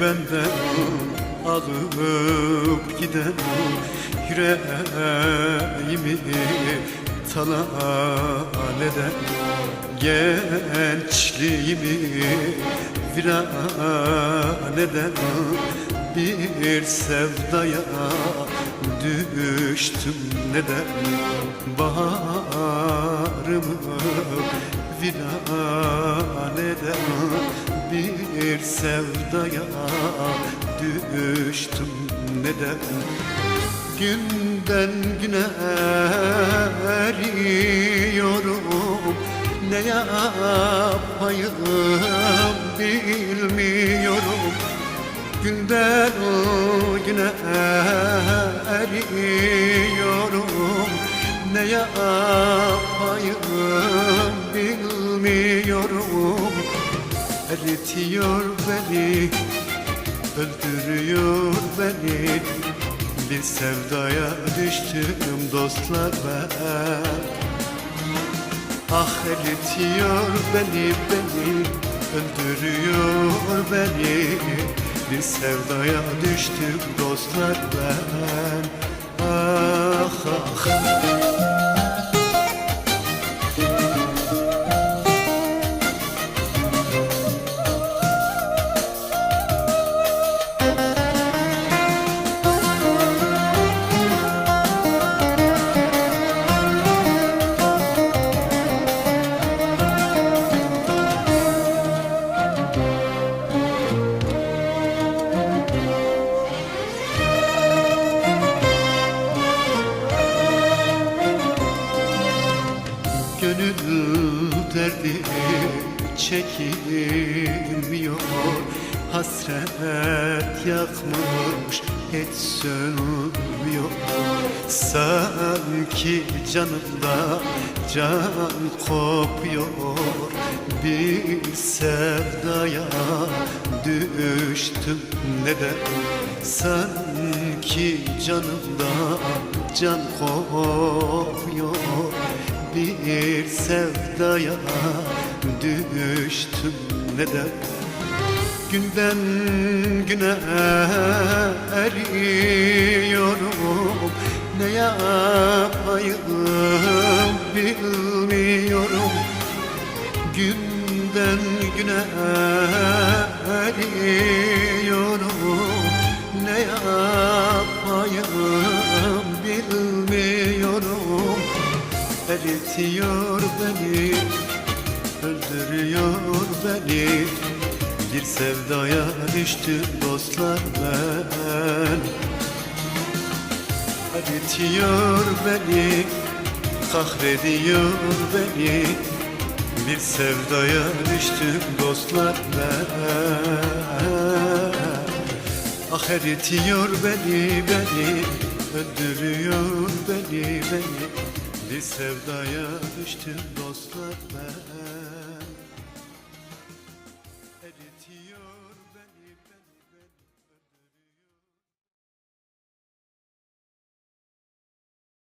benden alıp giden yüreğimi talan eden gençliğimi viran eden bir sevdaya düştüm. Neden? Baharımı viran eden bir sevdaya düştüm neden? Günden güne eriyorum Ne yapayım bilmiyorum. Günden güne eriyorum Ne yapayım bilmiyorum Eritiyor beni Öldürüyor beni. Bir sevdaya düştüm dostlar ben Ah eritiyor beni beni Öldürüyor beni. Bir sevdaya düştüm dostlar ben çekilmiyor. Hasret yakmış hiç sönmüyor Sanki canımda can kopuyor. Bir sevdaya düştüm neden? Sanki canımda can kopuyor. Bir sevdaya düştüm neden? Günden güne eriyorum. Ne yapayım bilmiyorum. Günden güne eriyorum Öldürüyor beni. Bir sevdaya düştüm dostlar ben. Eritiyor beni Kahrediyor beni. Bir sevdaya düştüm dostlar ben. Ah eritiyor beni beni Öldürüyor beni beni. Bir sevdaya düştüm dostlar ben bitiyor